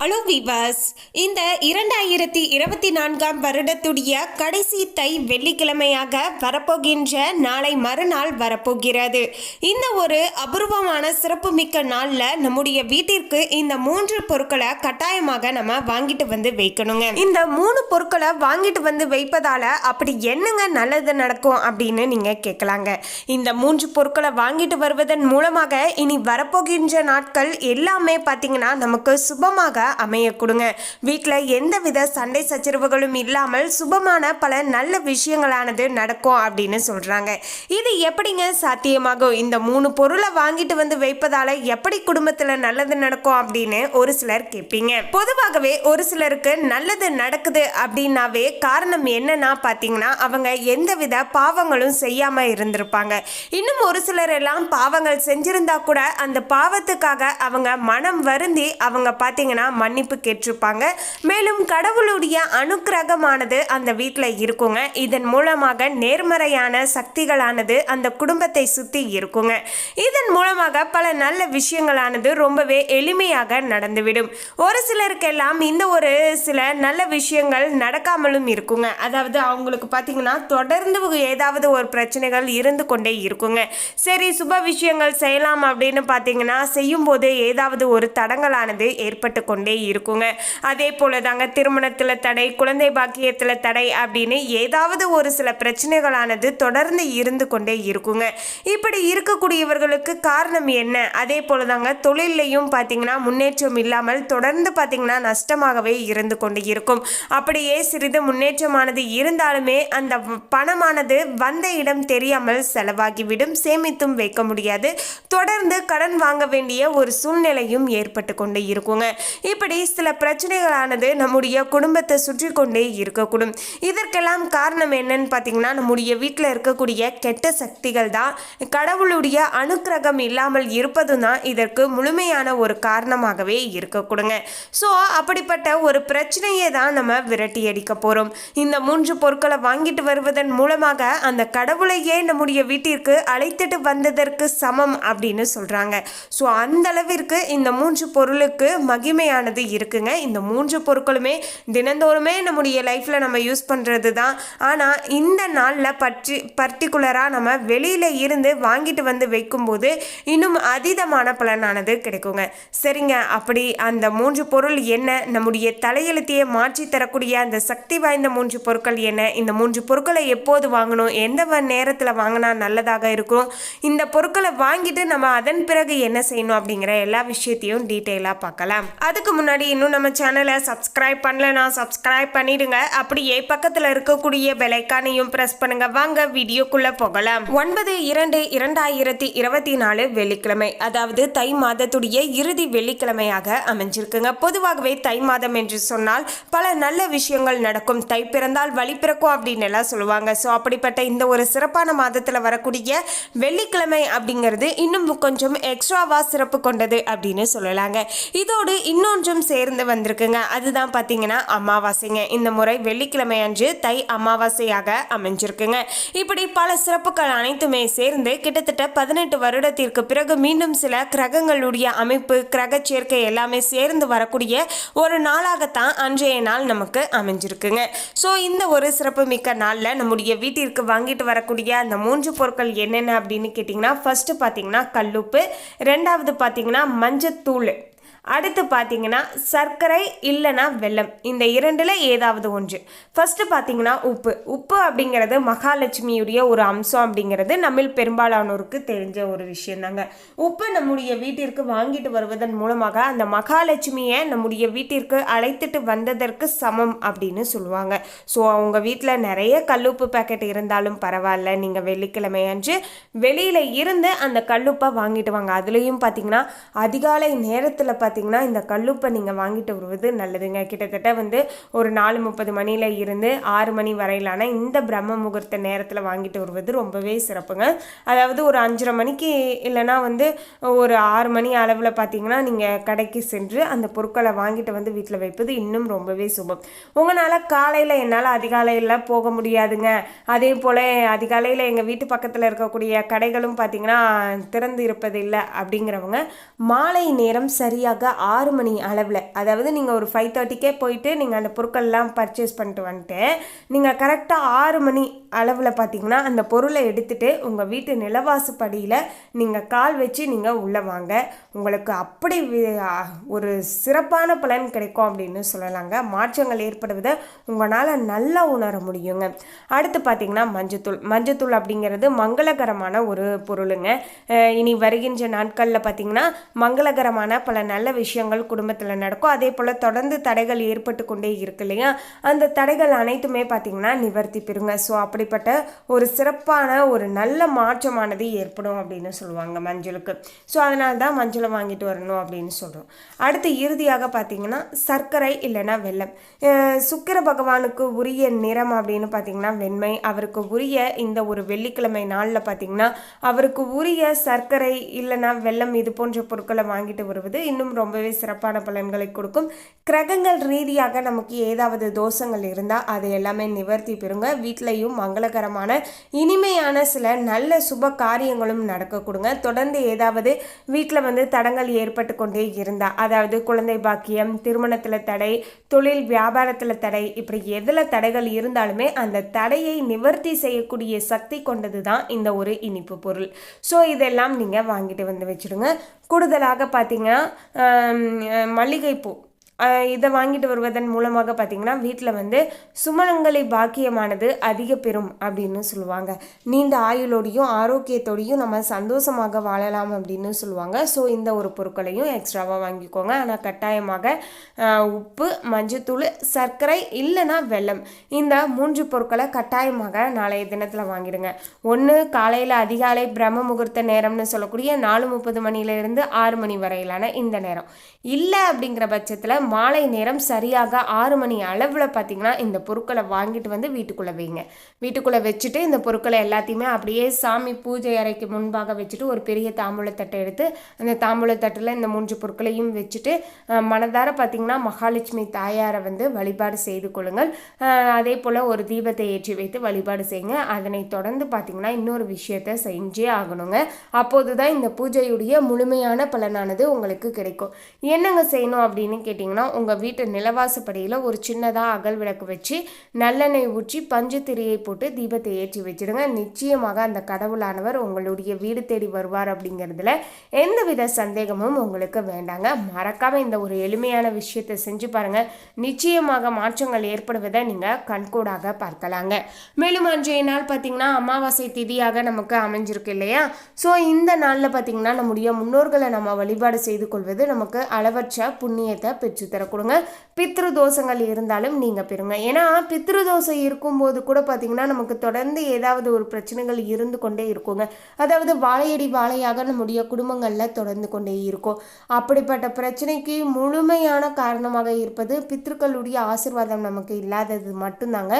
Hello விவாஸ் இந்த இரண்டாயிரத்தி இருபத்தி நான்காம் வருடத்துடைய கடைசி தை வெள்ளிக்கிழமையாக வரப்போகின்ற நாளை மறுநாள் வரப்போகிறது. இந்த ஒரு அபூர்வமான சிறப்புமிக்க நாளில் நம்முடைய வீட்டிற்கு இந்த மூன்று பொருட்களை கட்டாயமாக நம்ம வாங்கிட்டு வந்து வைக்கணுங்க. இந்த மூணு பொருட்களை வாங்கிட்டு வந்து வைப்பதால் அப்படி என்னங்க நல்லது நடக்கும் அப்படின்னு நீங்கள் கேட்கலாங்க இந்த மூன்று பொருட்களை வாங்கிட்டு வருவதன் மூலமாக இனி வரப்போகின்ற நாட்கள் எல்லாமே பார்த்தீங்கன்னா நமக்கு சுபமாக அமைய கொடுங்க. வீட்டில் எந்தவித சண்டை சச்சரவுகளும் இல்லாமல் சுபமான பல நல்ல விஷயங்களானது நடக்கும் அப்படின்னு சொல்கிறாங்க இது எப்படிங்க சாத்தியமாகும்? இந்த மூணு பொருளை வாங்கிட்டு வந்து வைப்பதால் எப்படி குடும்பத்தில் நல்லது நடக்கும் அப்படின்னு ஒரு சிலர் கேட்பீங்க பொதுவாகவே ஒரு சிலருக்கு நல்லது நடக்குது அப்படின்னாவே காரணம் என்னன்னா பார்த்தீங்கன்னா அவங்க எந்தவித பாவங்களும் செய்யாமல் இருந்திருப்பாங்க. இன்னும் ஒரு சிலர் எல்லாம் பாவங்கள் செஞ்சிருந்தா கூட அந்த பாவத்துக்காக அவங்க மனம் வருந்தி அவங்க பார்த்தீங்கன்னா மன்னிப்பு கேட்டிருப்பாங்க. மேலும் கடவுளுடைய அனுக்கிரகமானது அந்த வீட்டில் இருக்குங்க. இதன் மூலமாக நேர்மறையான சக்திகளானது அந்த குடும்பத்தை சுற்றி இருக்குங்க. இதன் மூலமாக பல நல்ல விஷயங்களானது ரொம்பவே எளிமையாக நடந்துவிடும். ஒரு சிலருக்கெல்லாம் இந்த ஒரு சில நல்ல விஷயங்கள் நடக்காமலும் இருக்குங்க. அதாவது அவங்களுக்கு பார்த்தீங்கன்னா தொடர்ந்து ஏதாவது ஒரு பிரச்சனைகள் இருந்து கொண்டே இருக்குங்க. சரி சுப விஷயங்கள் செய்யலாம் அப்படின்னு பார்த்தீங்கன்னா செய்யும்போது ஏதாவது ஒரு தடங்களானது ஏற்பட்டு கொண்டே இருக்குங்க. அதே போல தாங்க திருமணத்தில் தடை குழந்தை பாக்கியத்தில் தடை அப்படின்னு ஏதாவது ஒரு சில பிரச்சனைகளானது தொடர்ந்து இருந்து கொண்டே இருக்குங்க. இப்படி இருக்கக்கூடியவர்களுக்கு காரணம் என்ன? அதே போல தாங்க தொழிலையும் பார்த்தீங்கன்னா முன்னேற்றம் இல்லாமல் தொடர்ந்து பார்த்தீங்கன்னா நஷ்டமாகவே இருந்து கொண்டு இருக்கும். அப்படியே சிறிது முன்னேற்றமானது இருந்தாலுமே அந்த பணமானது வந்த இடம் தெரியாமல் செலவாகிவிடும் சேமித்தும் வைக்க முடியாது. தொடர்ந்து கடன் வாங்க வேண்டிய ஒரு சூழ்நிலையும் ஏற்பட்டு கொண்டு இருக்குங்க. இப்படி சில பிரச்சனைகளானது நம்முடைய குடும்பத்தை சுற்றி கொண்டே இருக்கக்கூடும். இதற்கெல்லாம் காரணம் என்னன்னு பார்த்தீங்கன்னா நம்முடைய வீட்டில் இருக்கக்கூடிய கெட்ட சக்திகள் தான். கடவுளுடைய அனுக்கிரகம் இல்லாமல் இருப்பதும் தான் இதற்கு முழுமையான ஒரு காரணமாகவே இருக்கக்கூடுங்க. ஸோ அப்படிப்பட்ட ஒரு பிரச்சனையை தான் நம்ம விரட்டி அடிக்க போகிறோம் இந்த மூன்று பொருட்களை வாங்கிட்டு வருவதன் மூலமாக அந்த கடவுளையே நம்முடைய வீட்டிற்கு அழைத்துட்டு வந்ததற்கு சமம் அப்படின்னு சொல்கிறாங்க ஸோ அந்த அளவிற்கு இந்த மூன்று பொருளுக்கு மகிமையானது இருக்குங்க. இந்த மூன்று பொருட்களுமே தினந்தோறுமே நம்முடைய லைஃப்பில் நம்ம யூஸ் பண்ணுறது தான் ஆனால் இந்த நாளில் பற்றி பர்டிகுலராக நம்ம வெளியில் இருந்து வாங்கிட்டு வந்து வைக்கும்போது இன்னும் அதீதமான பலனானது கிடைக்குங்க. சரிங்க. அப்படி அந்த மூன்று பொருள் என்ன? நம்முடைய தலையெழுத்தையே மாற்றி தரக்கூடிய அந்த சக்தி வாய்ந்த மூன்று பொருட்கள் என்ன? இந்த மூன்று பொருட்களை எப்போது வாங்கணும்? எந்த நேரத்தில் வாங்கினா நல்லதாக இருக்கும்? இந்த பொருட்களை வாங்கிட்டு நம்ம அதன் பிறகு என்ன செய்யணும் அப்படிங்கிற எல்லா விஷயத்தையும் டீட்டெயிலாக பார்க்கலாம். அதுக்கு முன்னாடி இன்னும் நம்ம சேனலை சப்ஸ்கிரைப் பண்ணலனா சப்ஸ்கிரைப் பண்ணிடுங்க. அப்படியே பக்கத்தில் இருக்கக்கூடிய பெலைக்கானையும் ப்ரெஸ் பண்ணுங்க. வாங்க வீடியோக்குள்ளே போகலாம். ஒன்பது இரண்டு இரண்டாயிரத்தி இருபத்தி நாலு வெள்ளிக்கிழமை அதாவது தை மாதத்துடைய இறுதி வெள்ளிக்கிழமையாக அமைஞ்சிருக்குங்க. பொதுவாகவே தை மாதம் என்று சொன்னால் பல நல்ல விஷயங்கள் நடக்கும். தை பிறந்தால் வழி பிறக்கும் அப்படின்னு எல்லாம் சொல்லுவாங்க. ஸோ அப்படிப்பட்ட இந்த ஒரு சிறப்பான மாதத்தில் வரக்கூடிய வெள்ளிக்கிழமை அப்படிங்கிறது இன்னும் கொஞ்சம் எக்ஸ்ட்ராவா சிறப்பு கொண்டது அப்படின்னு சொல்லலாங்க. இதோடு இன்னொன்றும் சேர்ந்து வந்திருக்குங்க. அதுதான் பார்த்தீங்கன்னா அமாவாசைங்க. இந்த முறை வெள்ளிக்கிழமை அன்று தை அமாவாசையாக அமைஞ்சிருக்குங்க. இப்படி பல சிறப்புகள் அனைத்துமே சேர்ந்து கிட்டத்தட்ட பதினெட்டு வருடத்திற்கு பிறகு மீண்டும் சில கிரகங்களுடைய அமைப்பு கிரக சேர்க்கை எல்லாமே சேர்ந்து வரக்கூடிய ஒரு நாளாகத்தான் அன்றைய நாள் நமக்கு அமைஞ்சிருக்குங்க. ஸோ இந்த ஒரு சிறப்பு மிக்க நாளில் நம்முடைய வீட்டிற்கு வாங்கிட்டு வரக்கூடிய அந்த மூன்று பொருட்கள் என்னென்ன அப்படின்னு கேட்டிங்கன்னா ஃபர்ஸ்ட்டு பார்த்தீங்கன்னா கல்லுப்பு ரெண்டாவது பார்த்தீங்கன்னா மஞ்சத்தூள். அடுத்து பார்த்தீங்கன்னா சர்க்கரை இல்லைன்னா வெல்லம். இந்த இரண்டில் ஏதாவது ஒன்று. ஃபஸ்ட்டு பார்த்தீங்கன்னா உப்பு. உப்பு அப்படிங்கிறது மகாலட்சுமியுடைய ஒரு அம்சம் அப்படிங்கிறது நம்மில் பெரும்பாலானோருக்கு தெரிஞ்ச ஒரு விஷயம் தாங்க உப்பு நம்முடைய வீட்டிற்கு வாங்கிட்டு வருவதன் மூலமாக அந்த மகாலட்சுமியை நம்முடைய வீட்டிற்கு அழைத்துட்டு வந்ததற்கு சமம் அப்படின்னு சொல்லுவாங்க. ஸோ அவங்க வீட்டில் நிறைய கல்லுப்பு பேக்கெட் இருந்தாலும் பரவாயில்ல. நீங்கள் வெள்ளிக்கிழமை அன்று வெளியில் இருந்து அந்த கல்லுப்பை வாங்கிட்டு வாங்க. அதுலேயும் பார்த்தீங்கன்னா அதிகாலை நேரத்தில் பார்த்து பார்த்தீங்கன்னா இந்த கல்லுப்பை நீங்கள் வாங்கிட்டு வருவது நல்லதுங்க. கிட்டத்தட்ட வந்து ஒரு நாலு முப்பது மணியில் இருந்து ஆறு மணி வரையிலான இந்த பிரம்ம முகூர்த்த நேரத்தில் வாங்கிட்டு வருவது ரொம்பவே சிறப்புங்க. அதாவது ஒரு அஞ்சரை மணிக்கு இல்லைனா வந்து ஒரு ஆறு மணி அளவில் பார்த்தீங்கன்னா நீங்கள் கடைக்கு சென்று அந்த பொருட்களை வாங்கிட்டு வந்து வீட்டில் வைப்பது இன்னும் ரொம்பவே சுபம். உங்களால் காலையில் என்னால் அதிகாலையில் போக முடியாதுங்க. அதே போல் அதிகாலையில் எங்கள் வீட்டு பக்கத்தில் இருக்கக்கூடிய கடைகளும் பார்த்தீங்கன்னா திறந்து இருப்பது இல்லை அப்படிங்கிறவங்க மாலை நேரம் சரியாக ஆறு மணி அளவில் அதாவது நீங்கள் ஒரு ஃபைவ் தேர்ட்டிக்கே போயிட்டு நீங்கள் அந்த பொருட்கள்லாம் பர்ச்சேஸ் பண்ணிட்டு வந்துட்டு நீங்கள் கரெக்டாக ஆறு மணி அளவில் பார்த்தீங்கன்னா அந்த பொருளை எடுத்துகிட்டு உங்கள் வீட்டு நிலவாசுப்படியில் நீங்கள் கால் வச்சு நீங்கள் உள்ளே வாங்க. உங்களுக்கு அப்படி வி- ஒரு சிறப்பான பலன் கிடைக்கும் அப்படின்னு சொல்லலாங்க. மாற்றங்கள் ஏற்படுவதை உங்களால் நல்லா உணர முடியுங்க. அடுத்து பார்த்தீங்கன்னா மஞ்சத்தூள். மஞ்சத்தூள் அப்படிங்கிறது மங்களகரமான ஒரு பொருளுங்க. இனி வருகின்ற நாட்களில் பார்த்தீங்கன்னா மங்களகரமான பல நல்ல விஷயங்கள் குடும்பத்தில் நடக்கும். அதே போல் தொடர்ந்து தடைகள் ஏற்பட்டு கொண்டே இருக்கு இல்லையா? அந்த தடைகள் அனைத்துமே பார்த்தீங்கன்னா நிவர்த்தி பெறுங்க. ஸோ அப்படி அப்படிப்பட்ட ஒரு சிறப்பான ஒரு நல்ல மாற்றமானது ஏற்படும் அப்படின்னு சொல்லுவாங்க மஞ்சளுக்கு. ஸோ அதனால தான் மஞ்சளை வாங்கிட்டு வரணும் அப்படின்னு சொல்கிறோம் அடுத்து இறுதியாக பார்த்தீங்கன்னா சர்க்கரை இல்லைன்னா வெள்ளம் சுக்கர சுக்கிர பகவானுக்கு உரிய நிறம் அப்படின்னு பார்த்தீங்கன்னா வெண்மை. அவருக்கு உரிய இந்த ஒரு வெள்ளிக்கிழமை நாளில் பார்த்தீங்கன்னா அவருக்கு உரிய சர்க்கரை இல்லைன்னா வெள்ளம் இது போன்ற பொருட்களை வாங்கிட்டு வருவது இன்னும் ரொம்பவே சிறப்பான பலன்களை கொடுக்கும். கிரகங்கள் ரீதியாக நமக்கு ஏதாவது தோஷங்கள் இருந்தால் அதை எல்லாமே நிவர்த்தி பெறுங்க. வீட்லேயும் மங்களகரமான இனிமையான சில நல்ல சுப காரியங்களும் நடக்க கொடுங்க தொடர்ந்து ஏதாவது வீட்டில் வந்து தடங்கள் ஏற்பட்டு கொண்டே இருந்தா அதாவது குழந்தை பாக்கியம் திருமணத்தில் தடை தொழில் வியாபாரத்தில் தடை இப்படி எதில் தடைகள் இருந்தாலுமே அந்த தடையை நிவர்த்தி செய்யக்கூடிய சக்தி கொண்டது தான் இந்த ஒரு இனிப்பு பொருள். ஸோ இதெல்லாம் நீங்கள் வாங்கிட்டு வந்து வச்சுடுங்க. கூடுதலாக பார்த்தீங்கன்னா மல்லிகைப்பூ. இதை வாங்கிட்டு வருவதன் மூலமாக பார்த்தீங்கன்னா வீட்டில் வந்து சுமணங்களை பாக்கியமானது அதிக பெறும் அப்படின்னு சொல்லுவாங்க. நீண்ட ஆயுளோடையும் ஆரோக்கியத்தோடையும் நம்ம சந்தோஷமாக வாழலாம் அப்படின்னு சொல்லுவாங்க. ஸோ இந்த ஒரு பொருட்களையும் எக்ஸ்ட்ராவாக வாங்கிக்கோங்க. ஆனால் கட்டாயமாக உப்பு மஞ்சத்தூள் சர்க்கரை இல்லைன்னா வெல்லம் இந்த மூன்று பொருட்களை கட்டாயமாக நாளைய தினத்தில் வாங்கிடுங்க. ஒன்று காலையில் அதிகாலை பிரம்ம முகூர்த்த நேரம்னு சொல்லக்கூடிய நாலு முப்பது மணியிலிருந்து ஆறு மணி வரையிலான இந்த நேரம். இல்லை அப்படிங்கிற பட்சத்தில் மாலை நேரம் சரியாக ஆறு மணி அளவில் பார்த்தீங்கன்னா இந்த பொருட்களை வாங்கிட்டு வந்து வீட்டுக்குள்ளே வைங்க. வீட்டுக்குள்ளே வச்சுட்டு இந்த பொருட்களை எல்லாத்தையுமே அப்படியே சாமி பூஜை அறைக்கு முன்பாக வச்சுட்டு ஒரு பெரிய தாம்பூலத்தட்டை எடுத்து அந்த தாம்பூலத்தட்டில் இந்த மூன்று பொருட்களையும் வச்சுட்டு மனதார பார்த்தீங்கன்னா மகாலட்சுமி தாயாரை வந்து வழிபாடு செய்து கொள்ளுங்கள். அதே போல் ஒரு தீபத்தை ஏற்றி வைத்து வழிபாடு செய்யுங்க. அதனை தொடர்ந்து பார்த்தீங்கன்னா இன்னொரு விஷயத்தை செஞ்சே ஆகணுங்க. அப்போது தான் இந்த பூஜையுடைய முழுமையான பலனானது உங்களுக்கு கிடைக்கும். என்னங்க செய்யணும் அப்படின்னு கேட்டிங்கன்னா உங்கள் வீட்டு நிலவாசப்படியில் ஒரு சின்னதாக அகல் விளக்கு வச்சு நல்லெண்ணெய் ஊற்றி பஞ்சு திரியை போட்டு தீபத்தை ஏற்றி வச்சிடுங்க. நிச்சயமாக அந்த கடவுளானவர் உங்களுடைய வீடு தேடி வருவார் அப்படிங்கிறதுல எந்தவித சந்தேகமும் உங்களுக்கு வேண்டாங்க. மறக்காம இந்த ஒரு எளிமையான விஷயத்தை செஞ்சு பாருங்க. நிச்சயமாக மாற்றங்கள் ஏற்படுவதை நீங்கள் கண்கூடாக பார்க்கலாங்க. மேலும் அன்றைய நாள் பார்த்தீங்கன்னா அமாவாசை திதியாக நமக்கு அமைஞ்சிருக்கு இல்லையா? ஸோ இந்த நாளில் பார்த்தீங்கன்னா நம்முடைய முன்னோர்களை நம்ம வழிபாடு செய்து கொள்வது நமக்கு அளவற்ற புண்ணியத்தை பெற்று பெற்றுத்தர கொடுங்க பித்ரு தோஷங்கள் இருந்தாலும் நீங்கள் பெறுங்க. ஏன்னா பித்ரு தோஷம் இருக்கும்போது கூட பார்த்தீங்கன்னா நமக்கு தொடர்ந்து ஏதாவது ஒரு பிரச்சனைகள் இருந்து கொண்டே இருக்குங்க. அதாவது வாழையடி வாழையாக நம்முடைய குடும்பங்களில் தொடர்ந்து கொண்டே இருக்கும். அப்படிப்பட்ட பிரச்சனைக்கு முழுமையான காரணமாக இருப்பது பித்ருக்களுடைய ஆசிர்வாதம் நமக்கு இல்லாதது மட்டும்தாங்க.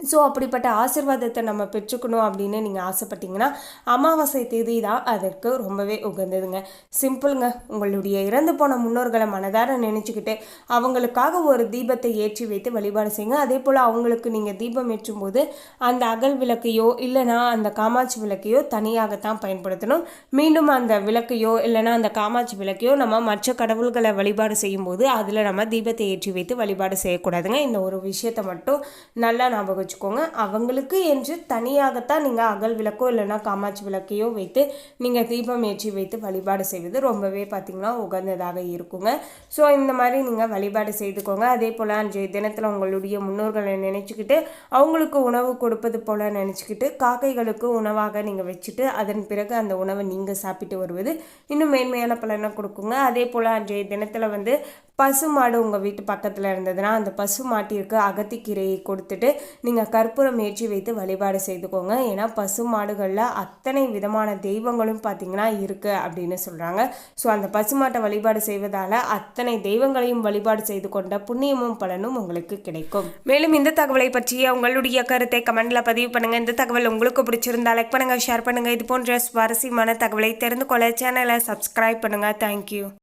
ஸோ அப்படிப்பட்ட ஆசிர்வாதத்தை நம்ம பெற்றுக்கணும் அப்படின்னு நீங்கள் ஆசைப்பட்டீங்கன்னா அமாவாசை தேதி தான் அதற்கு ரொம்பவே உகந்ததுங்க. சிம்பிளுங்க உங்களுடைய இறந்து போன முன்னோர்களை மனதார நினச்சிக்கிட்டு அவங்களுக்காக ஒரு தீபத்தை ஏற்றி வைத்து வழிபாடு செய்யுங்க. அதே போல் அவங்களுக்கு நீங்கள் தீபம் ஏற்றும் போது அந்த அகல் விளக்கையோ இல்லைனா அந்த காமாட்சி விளக்கையோ தனியாகத்தான் பயன்படுத்தணும். மீண்டும் அந்த விளக்கையோ இல்லைனா அந்த காமாட்சி விளக்கையோ நம்ம மற்ற கடவுள்களை வழிபாடு செய்யும்போது அதில் நம்ம தீபத்தை ஏற்றி வைத்து வழிபாடு செய்யக்கூடாதுங்க. இந்த ஒரு விஷயத்தை மட்டும் நல்லா ஞாபகம் வச்சுக்கோங்க. அவங்களுக்கு என்று தனியாகத்தான் நீங்கள் அகல் விளக்கோ இல்லைன்னா காமாட்சி விளக்கையோ வைத்து நீங்கள் தீபம் ஏற்றி வைத்து வழிபாடு செய்வது ரொம்பவே பார்த்திங்கன்னா உகந்ததாக இருக்குங்க. ஸோ இந்த மாதிரி நீங்கள் வழிபாடு செய்துக்கோங்க. அதே போல் அன்றைய தினத்தில் உங்களுடைய முன்னோர்களை நினச்சிக்கிட்டு அவங்களுக்கு உணவு கொடுப்பது போல் நினச்சிக்கிட்டு காக்கைகளுக்கு உணவாக நீங்கள் வச்சுட்டு அதன் பிறகு அந்த உணவை நீங்கள் சாப்பிட்டு வருவது இன்னும் மேன்மையான பலனை கொடுக்குங்க. அதே போல் அன்றைய தினத்தில் வந்து பசு மாடு உங்கள் வீட்டு பக்கத்தில் இருந்ததுன்னா அந்த பசு மாட்டிற்கு அகத்திக்கீரையை கொடுத்துட்டு நீங்கள் கற்பூரம் ஏற்றி வைத்து வழிபாடு செய்துக்கோங்க. ஏன்னா பசு மாடுகளில் அத்தனை விதமான தெய்வங்களும் பார்த்தீங்கன்னா இருக்குது அப்படின்னு சொல்கிறாங்க ஸோ அந்த பசுமாட்டை வழிபாடு செய்வதால் அத்தனை தெய்வங்களையும் வழிபாடு செய்து கொண்ட புண்ணியமும் பலனும் உங்களுக்கு கிடைக்கும். மேலும் இந்த தகவலை பற்றிய உங்களுடைய கருத்தை கமெண்டில் பதிவு பண்ணுங்கள் இந்த தகவல் உங்களுக்கு பிடிச்சிருந்தா லைக் பண்ணுங்கள் ஷேர் பண்ணுங்கள் இது போன்ற சுவாரஸ்யமான தகவலை தெரிந்து கொள்ள சேனலை சப்ஸ்கிரைப் பண்ணுங்கள் தேங்க்யூ